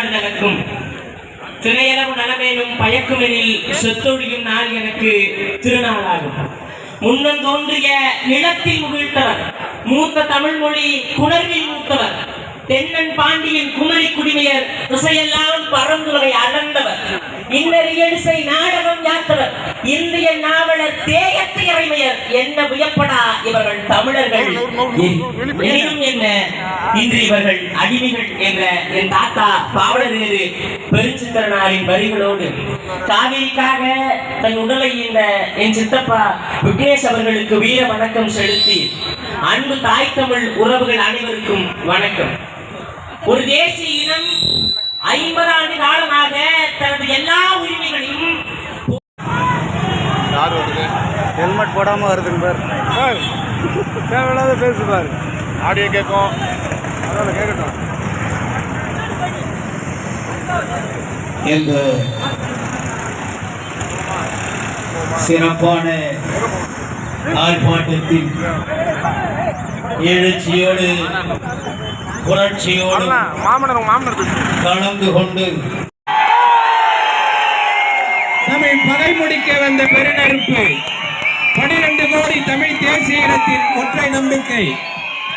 நடக்கும். திரையளவு நலமேனும் பயக்குமெனில் சொத்தொழியும் நாள் எனக்கு திருநாளாகும். முன்னம் தோன்றிய நிலத்தில் முகிழ்த்தவர் மூத்த தமிழ் மொழி குணர்வில் மூத்தவர் தென்னன் பாண்டியன் குமரி குடிமையர் திசையெல்லாம் பரந்துரை அளந்தவர். இன்னறியடிசை நாடகம் யாத்தவர் இந்திய நாவலர் தேயத்து இறைமையர் என்ன வியப்படா இவர்கள் தமிழர்கள்? எனினும் என்ன? இன்று இவர்கள் அடிமைகள் என்ற என் தாத்தா பாவலரேறு பெருஞ்சித்திரனாரின் வரிகளோடு காவிரிக்காக தன் உடலை இந்த என் சித்தப்பா விக்னேஷ் அவர்களுக்கு வீர வணக்கம் செலுத்தி அன்பு தாய் தமிழ் உறவுகள் அனைவருக்கும் வணக்கம். ஒரு தேசிய இனம் ஐம்பது ஆண்டு காலமாக யார் வருது? ஹெல்மெட் போடாம வருதுங்க பார். தேவையில்லாத பேசு பாரு. ஆடியோ கேட்கும் அதனால கேட்கட்டும். இந்த சிறப்பான ஆர்ப்பாட்டத்தில் எழுச்சியோடு புரட்சியோடு மாமனர் மாமனர் கலந்து கொண்டு நம்மை பகைமுடிக்க வந்த பெருநெருப்பு. பனிரெண்டு கோடி தமிழ் தேசிய இனத்தின் ஒற்றை நம்பிக்கை.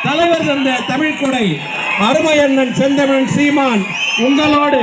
தலைவர் தந்த தமிழ் கொடை. அருமையண்ணன் செந்தமிழன் சீமான் உங்களோடு